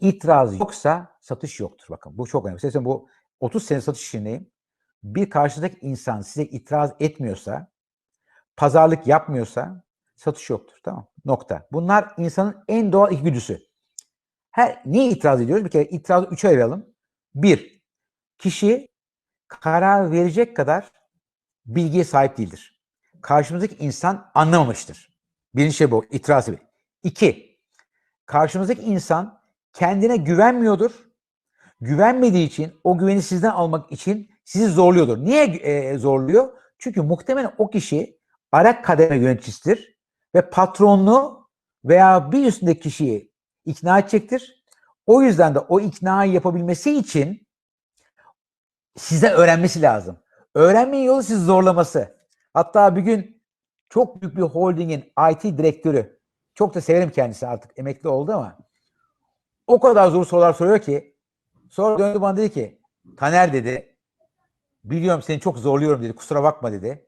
İtiraz yoksa satış yoktur. Bakın bu çok önemli. Mesela bu 30 sene satış içindeyim. Bir karşıdaki insan size itiraz etmiyorsa, pazarlık yapmıyorsa satış yoktur. Tamam Nokta. Bunlar insanın en doğal içgüdüsü. Her, niye itiraz ediyoruz? Bir kere itirazı üçe ayıralım. Bir, kişi karar verecek kadar bilgiye sahip değildir. Karşımızdaki insan anlamamıştır. Birinci şey bu. itiraz bir. İki, karşımızdaki insan kendine güvenmiyordur. Güvenmediği için o güveni sizden almak için sizi zorluyordur. Niye e, zorluyor? Çünkü muhtemelen o kişi ara kademe yöneticisidir ve patronlu veya bir üstündeki kişiyi ikna edecektir. O yüzden de o iknayı yapabilmesi için size öğrenmesi lazım. Öğrenmenin yolu sizi zorlaması. Hatta bir gün çok büyük bir holdingin IT direktörü, çok da severim kendisi artık emekli oldu ama o kadar zor sorular soruyor ki sonra döndü bana dedi ki Taner dedi biliyorum seni çok zorluyorum dedi kusura bakma dedi.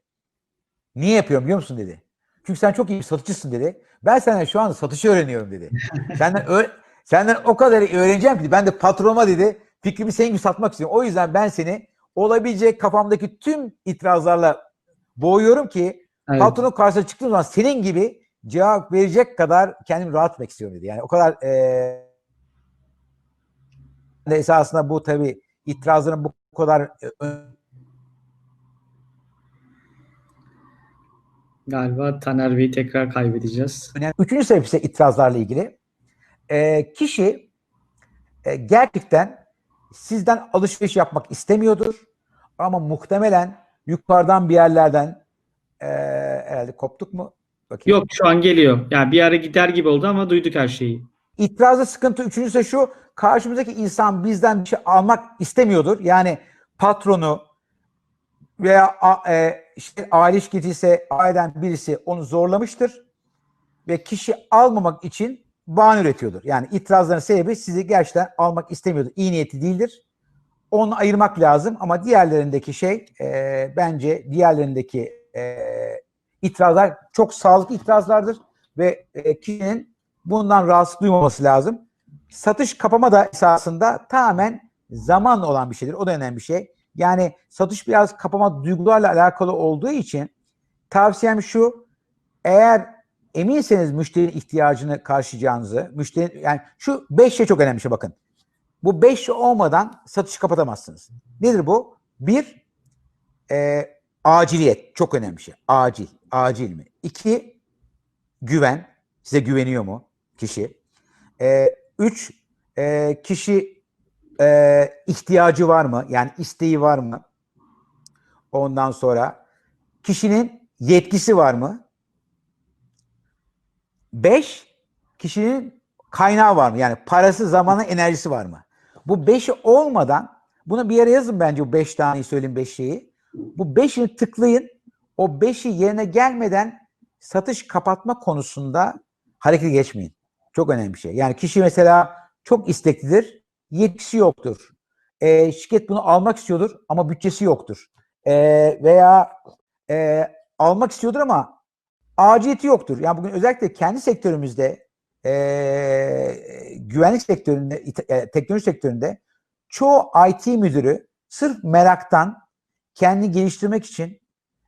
Niye yapıyorum biliyor musun dedi. Çünkü sen çok iyi bir satıcısın dedi. Ben senden şu anda satışı öğreniyorum dedi. senden senden o kadar öğreneceğim ki ben de patronuma dedi fikrimi senin gibi satmak istiyorum. O yüzden ben seni olabilecek kafamdaki tüm itirazlarla boğuyorum ki evet. patronun karşısına çıktığım zaman senin gibi cevap verecek kadar kendimi rahat etmek istiyorum dedi. Yani o kadar e, esasında bu tabi itirazların bu kadar e, Galiba Taner Bey'i tekrar kaybedeceğiz. Önemli. Üçüncü sebep ise itirazlarla ilgili. E, kişi e, gerçekten sizden alışveriş yapmak istemiyordur. Ama muhtemelen yukarıdan bir yerlerden e, herhalde koptuk mu? Bakayım. Yok şu an geliyor. Yani bir ara gider gibi oldu ama duyduk her şeyi. İtirazda sıkıntı üçüncüsü şu. Karşımızdaki insan bizden bir şey almak istemiyordur. Yani patronu veya e, işte aile ise aileden birisi onu zorlamıştır ve kişi almamak için bahane üretiyordur. Yani itirazların sebebi sizi gerçekten almak istemiyordur. İyi niyeti değildir. Onu ayırmak lazım ama diğerlerindeki şey e, bence diğerlerindeki e, itirazlar çok sağlıklı itirazlardır ve e, kişinin bundan rahatsız duymaması lazım. Satış kapama da esasında tamamen zaman olan bir şeydir. O da önemli bir şey. Yani satış biraz kapama duygularla alakalı olduğu için tavsiyem şu. Eğer eminseniz müşterinin ihtiyacını karşılayacağınızı, müşteri yani şu beş şey çok önemli şey bakın. Bu beş şey olmadan satışı kapatamazsınız. Nedir bu? Bir, e, aciliyet. Çok önemli bir şey. Acil. Acil mi? İki, güven. Size güveniyor mu kişi? E, üç, e, kişi e, ihtiyacı var mı? Yani isteği var mı? Ondan sonra kişinin yetkisi var mı? Beş, kişinin kaynağı var mı? Yani parası, zamanı, enerjisi var mı? Bu beşi olmadan bunu bir yere yazın bence bu beş taneyi söyleyeyim beş şeyi. Bu beşini tıklayın. O beşi yerine gelmeden satış kapatma konusunda harekete geçmeyin. Çok önemli bir şey. Yani kişi mesela çok isteklidir. Yetkisi yoktur. E, şirket bunu almak istiyordur ama bütçesi yoktur. E, veya e, almak istiyordur ama aciliyeti yoktur. Yani bugün özellikle kendi sektörümüzde e, güvenlik sektöründe, e, teknoloji sektöründe çoğu IT müdürü sırf meraktan kendini geliştirmek için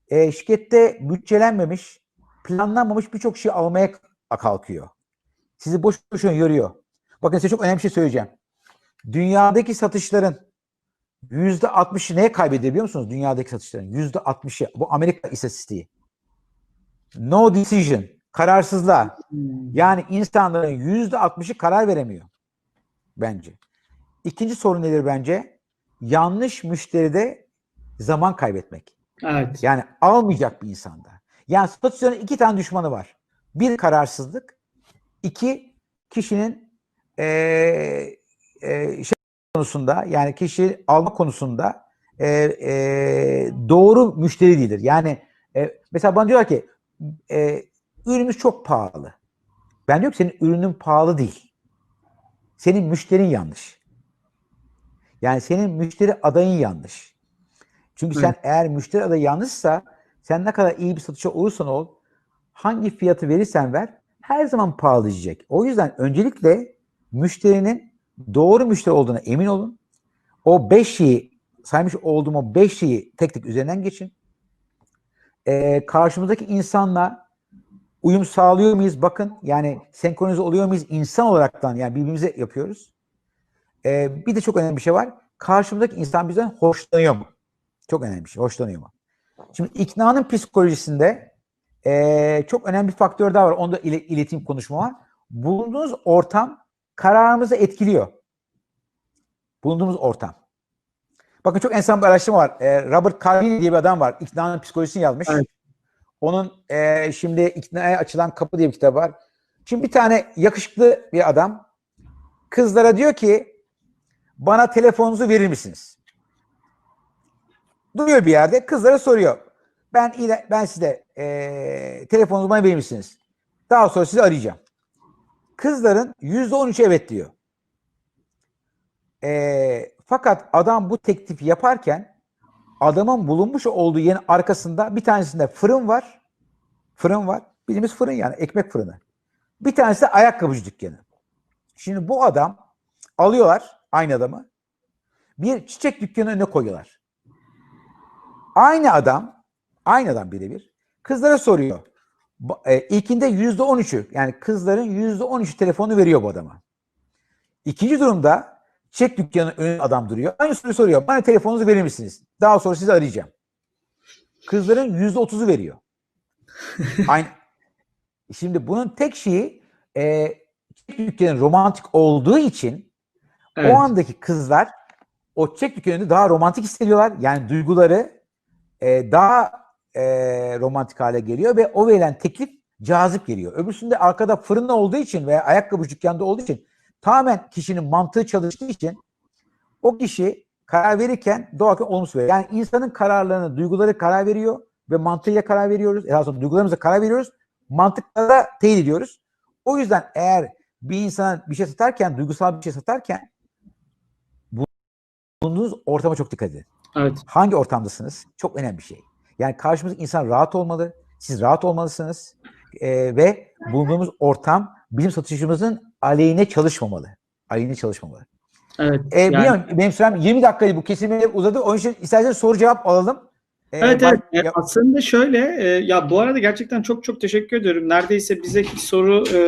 e, şirkette bütçelenmemiş, planlanmamış birçok şey almaya kalkıyor. Sizi boş boşuna yoruyor. Bakın size çok önemli bir şey söyleyeceğim. Dünyadaki satışların yüzde altmışı neye kaybediyor biliyor musunuz? Dünyadaki satışların yüzde altmışı. Bu Amerika istatistiği. No decision. Kararsızlığa. Hmm. Yani insanların yüzde altmışı karar veremiyor. Bence. İkinci sorun nedir bence? Yanlış müşteride zaman kaybetmek. Evet. Yani almayacak bir insanda. Yani statüsyenin iki tane düşmanı var. Bir kararsızlık. İki kişinin ee, e, şey konusunda yani kişi alma konusunda e, e, doğru müşteri değildir. Yani e, mesela bana diyorlar ki e, ürünümüz çok pahalı. Ben diyorum ki senin ürünün pahalı değil. Senin müşterin yanlış. Yani senin müşteri adayın yanlış. Çünkü sen eğer müşteri adayı yanlışsa sen ne kadar iyi bir satışçı olursan ol hangi fiyatı verirsen ver her zaman pahalı diyecek. O yüzden öncelikle müşterinin doğru müşteri olduğuna emin olun. O beş şeyi saymış olduğum o beş şeyi tek tek üzerinden geçin. Ee, karşımızdaki insanla uyum sağlıyor muyuz? Bakın yani senkronize oluyor muyuz? İnsan olaraktan yani birbirimize yapıyoruz. Ee, bir de çok önemli bir şey var. Karşımızdaki insan bizden hoşlanıyor mu? Çok önemli bir şey. Hoşlanıyor mu? Şimdi iknanın psikolojisinde ee, çok önemli bir faktör daha var. Onu da ile, ileteyim konuşmama. Bulunduğunuz ortam kararımızı etkiliyor. Bulunduğumuz ortam. Bakın çok enteresan bir araştırma var. Ee, Robert Calvin diye bir adam var. İknanın psikolojisini yazmış. Evet. Onun e, şimdi iknaya açılan kapı diye bir kitap var. Şimdi bir tane yakışıklı bir adam kızlara diyor ki bana telefonunuzu verir misiniz? Duruyor bir yerde kızlara soruyor. Ben ben size e, telefonunuzu bana verir misiniz? Daha sonra sizi arayacağım. Kızların yüzde on evet diyor. E, fakat adam bu teklifi yaparken adamın bulunmuş olduğu yerin arkasında bir tanesinde fırın var. Fırın var. Bildiğimiz fırın yani ekmek fırını. Bir tanesi de ayakkabıcı dükkanı. Şimdi bu adam alıyorlar aynı adamı. Bir çiçek dükkanı önüne koyuyorlar. Aynı adam, aynı adam birebir. Kızlara soruyor. E, ilkinde yüzde on üçü yani kızların yüzde on üçü telefonu veriyor bu adama. İkinci durumda çiçek dükkanı önüne adam duruyor. Aynı soruyu soruyor. Bana telefonunuzu verir misiniz? Daha sonra sizi arayacağım. Kızların yüzde otuzu veriyor. Aynı. Şimdi bunun tek şeyi e, çiçek dükkanı romantik olduğu için Evet. o andaki kızlar o çiçek dükkanını daha romantik hissediyorlar. Yani duyguları e, daha e, romantik hale geliyor ve o verilen teklif cazip geliyor. Öbürsünde arkada fırında olduğu için veya ayakkabı dükkanda olduğu için tamamen kişinin mantığı çalıştığı için o kişi karar verirken doğal olarak olumsuz veriyor. Yani insanın kararlarını, duyguları karar veriyor ve mantığıyla karar veriyoruz. Daha sonra duygularımızla karar veriyoruz. Mantıkla da teyit ediyoruz. O yüzden eğer bir insana bir şey satarken, duygusal bir şey satarken bulunduğunuz ortama çok dikkat edin. Evet. Hangi ortamdasınız? Çok önemli bir şey. Yani karşımızdaki insan rahat olmalı. Siz rahat olmalısınız. Ee, ve bulunduğumuz ortam bizim satışımızın aleyhine çalışmamalı. Aleyhine çalışmamalı. Evet. Ee, yani- biliyorum, benim sürem 20 dakikaydı bu kesimleri uzadı. Onun için isterseniz soru cevap alalım. Ee, Evet bak- evet. E, ya- Aslında şöyle e, ya bu arada gerçekten çok çok teşekkür ediyorum. Neredeyse bize hiç soru e,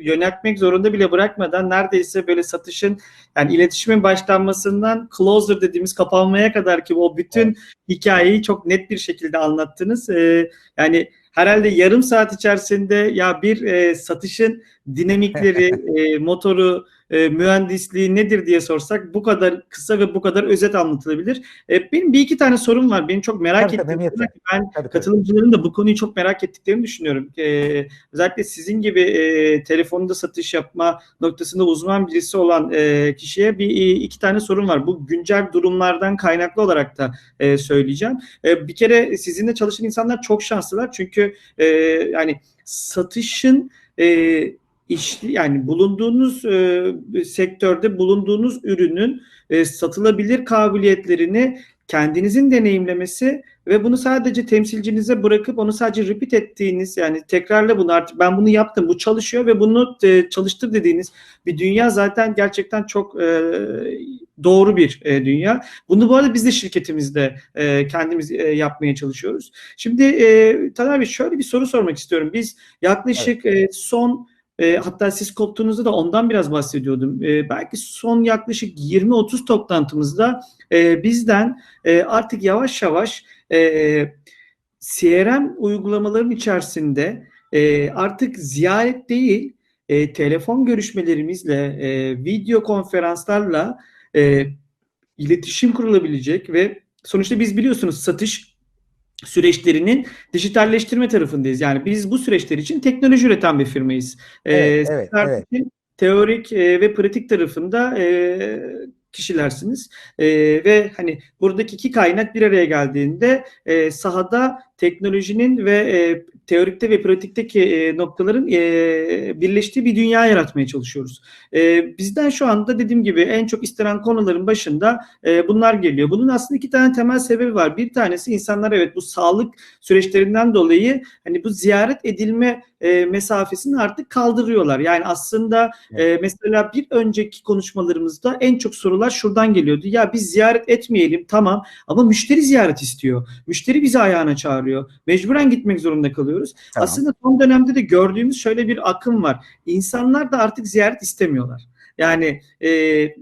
yöneltmek zorunda bile bırakmadan neredeyse böyle satışın yani iletişimin başlanmasından closer dediğimiz kapanmaya kadar ki o bütün hikayeyi çok net bir şekilde anlattınız. E, yani herhalde yarım saat içerisinde ya bir e, satışın dinamikleri, e, motoru, e, mühendisliği nedir diye sorsak bu kadar kısa ve bu kadar özet anlatılabilir. E, benim bir iki tane sorum var. Benim çok merak Tabii, ettiğim ben tabii. katılımcıların da bu konuyu çok merak ettiklerini düşünüyorum. E, özellikle sizin gibi e, telefonda satış yapma noktasında uzman birisi olan e, kişiye bir e, iki tane sorum var. Bu güncel durumlardan kaynaklı olarak da e, söyleyeceğim. E, bir kere sizinle çalışan insanlar çok şanslılar çünkü e, yani satışın e, iş yani bulunduğunuz e, sektörde bulunduğunuz ürünün e, satılabilir kabiliyetlerini kendinizin deneyimlemesi ve bunu sadece temsilcinize bırakıp onu sadece repeat ettiğiniz yani tekrarla bunu artık ben bunu yaptım bu çalışıyor ve bunu e, çalıştır dediğiniz bir dünya zaten gerçekten çok e, doğru bir e, dünya. Bunu bu arada biz de şirketimizde e, kendimiz e, yapmaya çalışıyoruz. Şimdi e, Taner Bey şöyle bir soru sormak istiyorum. Biz yaklaşık e, son e, hatta siz koptuğunuzda da ondan biraz bahsediyordum. E, belki son yaklaşık 20-30 toplantımızda e, bizden e, artık yavaş yavaş e, CRM uygulamaların içerisinde e, artık ziyaret değil e, telefon görüşmelerimizle e, video konferanslarla e, iletişim kurulabilecek ve sonuçta biz biliyorsunuz satış süreçlerinin dijitalleştirme tarafındayız. Yani biz bu süreçler için teknoloji üreten bir firmayız. Ee, Evet, evet, sizler evet. için teorik e, ve pratik tarafında e, kişilersiniz. E, ve hani buradaki iki kaynak bir araya geldiğinde e, sahada teknolojinin ve e, teorikte ve pratikteki e, noktaların e, birleştiği bir dünya yaratmaya çalışıyoruz. E, bizden şu anda dediğim gibi en çok istenen konuların başında e, bunlar geliyor. Bunun aslında iki tane temel sebebi var. Bir tanesi insanlar evet bu sağlık süreçlerinden dolayı hani bu ziyaret edilme e, mesafesini artık kaldırıyorlar. Yani aslında e, mesela bir önceki konuşmalarımızda en çok sorular şuradan geliyordu. Ya biz ziyaret etmeyelim tamam ama müşteri ziyaret istiyor. Müşteri bizi ayağına çağırıyor. Mecburen gitmek zorunda kalıyoruz. Tamam. Aslında son dönemde de gördüğümüz şöyle bir akım var. İnsanlar da artık ziyaret istemiyorlar. Yani e,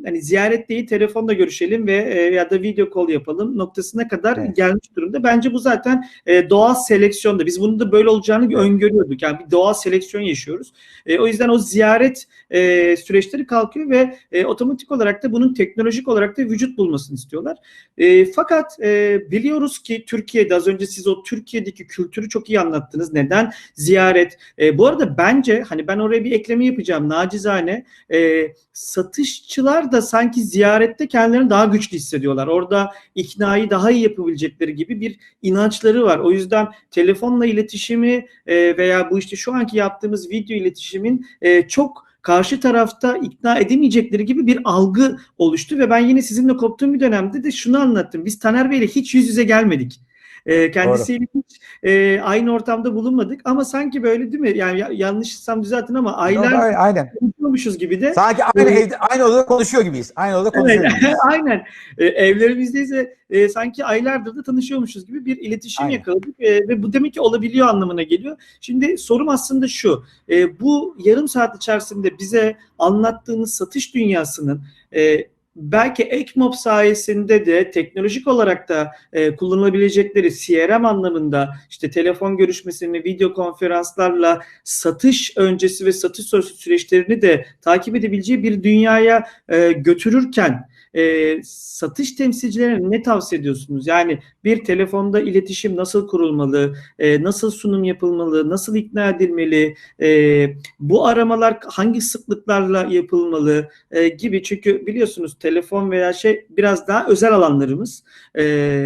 hani ziyaret değil telefonda görüşelim ve e, ya da video call yapalım noktasına kadar Evet. gelmiş durumda. Bence bu zaten e, doğal seleksiyonda. Biz bunun da böyle olacağını öngörüyorduk. Yani bir doğal seleksiyon yaşıyoruz. E, o yüzden o ziyaret e, süreçleri kalkıyor ve e, otomatik olarak da bunun teknolojik olarak da vücut bulmasını istiyorlar. E, fakat e, biliyoruz ki Türkiye'de az önce siz o Türkiye'deki kültürü çok iyi anlattınız. Neden ziyaret? E, bu arada bence hani ben oraya bir ekleme yapacağım nacizane. E, satışçılar da sanki ziyarette kendilerini daha güçlü hissediyorlar. Orada iknayı daha iyi yapabilecekleri gibi bir inançları var. O yüzden telefonla iletişimi e, veya bu işte şu anki yaptığımız video iletişimin e, çok karşı tarafta ikna edemeyecekleri gibi bir algı oluştu ve ben yine sizinle koptuğum bir dönemde de şunu anlattım. Biz Taner Bey'le hiç yüz yüze gelmedik. E, kendisiyle hiç e, aynı ortamda bulunmadık ama sanki böyle değil mi? Yani ya- yanlışsam düzeltin ama aylar aynen. konuşuyormuşuz gibi de. Sanki aynı Evet. evde, aynı odada konuşuyor gibiyiz. Aynı odada Evet, konuşuyor gibiyiz. aynen. E, evlerimizdeyse e, sanki aylardır da tanışıyormuşuz gibi bir iletişim Aynen. yakaladık E, ve bu demek ki olabiliyor anlamına geliyor. Şimdi sorum aslında şu. e, bu yarım saat içerisinde bize anlattığınız satış dünyasının e, belki Ekmob sayesinde de teknolojik olarak da e, kullanılabilecekleri CRM anlamında işte telefon görüşmesini, video konferanslarla satış öncesi ve satış sonrası süreçlerini de takip edebileceği bir dünyaya e, götürürken e, satış temsilcilerine ne tavsiye ediyorsunuz? Yani bir telefonda iletişim nasıl kurulmalı, e, nasıl sunum yapılmalı, nasıl ikna edilmeli, e, bu aramalar hangi sıklıklarla yapılmalı e, gibi. Çünkü biliyorsunuz telefon veya şey biraz daha özel alanlarımız. E,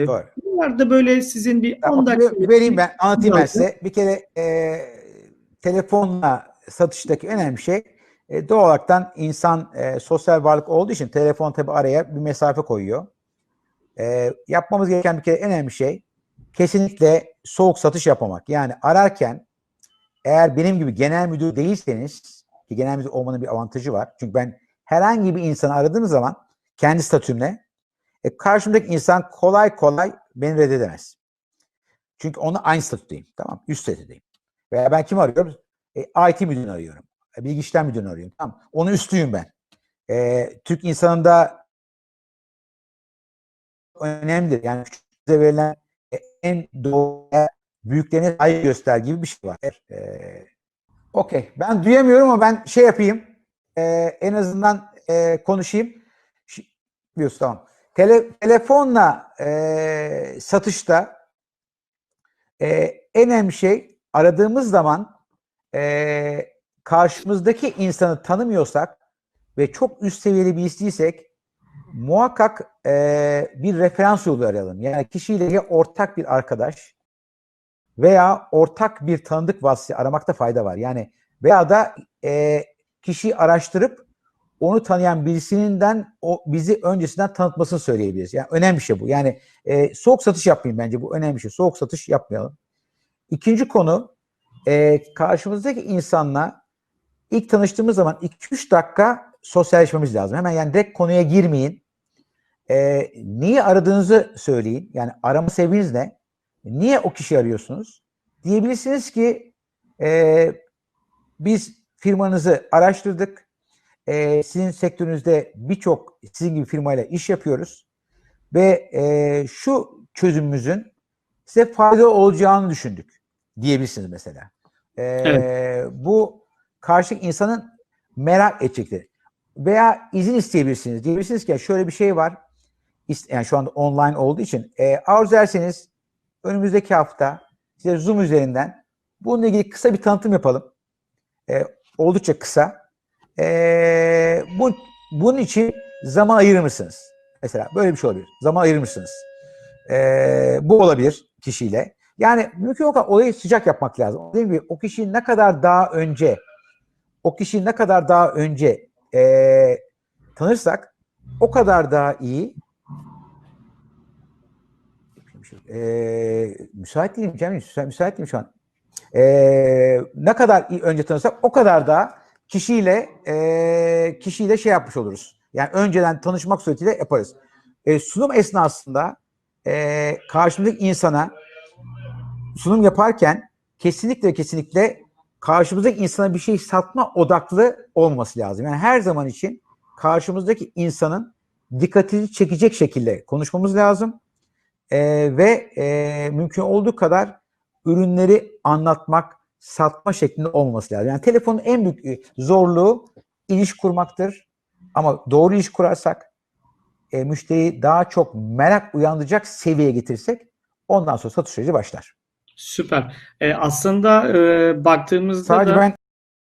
Doğru. bunlar da böyle sizin bir 10 Tamam, dakika... bir- vereyim ben, anlatayım ben size. Bir kere e, telefonla satıştaki önemli şey e, doğal olaraktan insan e, sosyal varlık olduğu için telefon tabi araya bir mesafe koyuyor. E, yapmamız gereken bir kere en önemli şey kesinlikle soğuk satış yapmamak. Yani ararken eğer benim gibi genel müdür değilseniz ki genel müdür olmanın bir avantajı var. Çünkü ben herhangi bir insanı aradığım zaman kendi statümle e, karşımdaki insan kolay kolay beni reddedemez. Çünkü onu aynı statüdeyim. Tamam Üst statüdeyim. Veya ben kimi arıyorum? E, IT müdürünü arıyorum. E, bilgi işlem müdürünü arıyorum. Tamam. Onu üstüyüm ben. E, Türk insanında önemlidir. Yani küçüklüğe verilen e, en doğaya büyüklerine saygı göster gibi bir şey var. E, Okey. Ben duyamıyorum ama ben şey yapayım. E, en azından e, konuşayım. Biliyorsun tamam. Tele, telefonla e, satışta e, en önemli şey aradığımız zaman e, karşımızdaki insanı tanımıyorsak ve çok üst seviyeli birisiysek muhakkak e, bir referans yolu arayalım. Yani kişiyle ya ortak bir arkadaş veya ortak bir tanıdık vasıtası aramakta fayda var. Yani veya da e, kişiyi araştırıp onu tanıyan birisinden o bizi öncesinden tanıtmasını söyleyebiliriz. Yani önemli bir şey bu. Yani e, soğuk satış yapmayın bence bu önemli bir şey. Soğuk satış yapmayalım. İkinci konu e, karşımızdaki insanla ilk tanıştığımız zaman 2-3 dakika sosyalleşmemiz lazım. Hemen yani direkt konuya girmeyin. E, niye aradığınızı söyleyin. Yani arama sebebiniz ne? Niye o kişi arıyorsunuz? Diyebilirsiniz ki e, biz firmanızı araştırdık. E, sizin sektörünüzde birçok sizin gibi firmayla iş yapıyoruz. Ve e, şu çözümümüzün size faydalı olacağını düşündük diyebilirsiniz mesela. E, Bu karşı insanın merak edecekleri. Veya izin isteyebilirsiniz. Diyebilirsiniz ki şöyle bir şey var. Yani şu anda online olduğu için e, arzu ederseniz önümüzdeki hafta size Zoom üzerinden bununla ilgili kısa bir tanıtım yapalım. E, oldukça kısa. E, bu, bunun için zaman ayırır mısınız? Mesela böyle bir şey olabilir. Zaman ayırır mısınız? E, bu olabilir kişiyle. Yani mümkün o olayı sıcak yapmak lazım. Dediğim gibi o kişiyi ne kadar daha önce o kişiyi ne kadar daha önce eee, tanırsak o kadar daha iyi Eee müsait değilim Cemil. Müsait, değilim şu an. Eee, ne kadar iyi önce tanırsak o kadar da kişiyle eee, kişiyle şey yapmış oluruz. Yani önceden tanışmak suretiyle yaparız. E, sunum esnasında e, karşımızdaki insana sunum yaparken kesinlikle kesinlikle karşımızdaki insana bir şey satma odaklı olması lazım. Yani her zaman için karşımızdaki insanın dikkatini çekecek şekilde konuşmamız lazım. E, ve e, mümkün olduğu kadar ürünleri anlatmak, satma şeklinde olmaması lazım. Yani telefonun en büyük e, zorluğu iliş kurmaktır. Ama doğru iş kurarsak, e, müşteriyi daha çok merak uyandıracak seviyeye getirsek ondan sonra satış süreci başlar. Süper. E, aslında e, baktığımızda Sadece da ben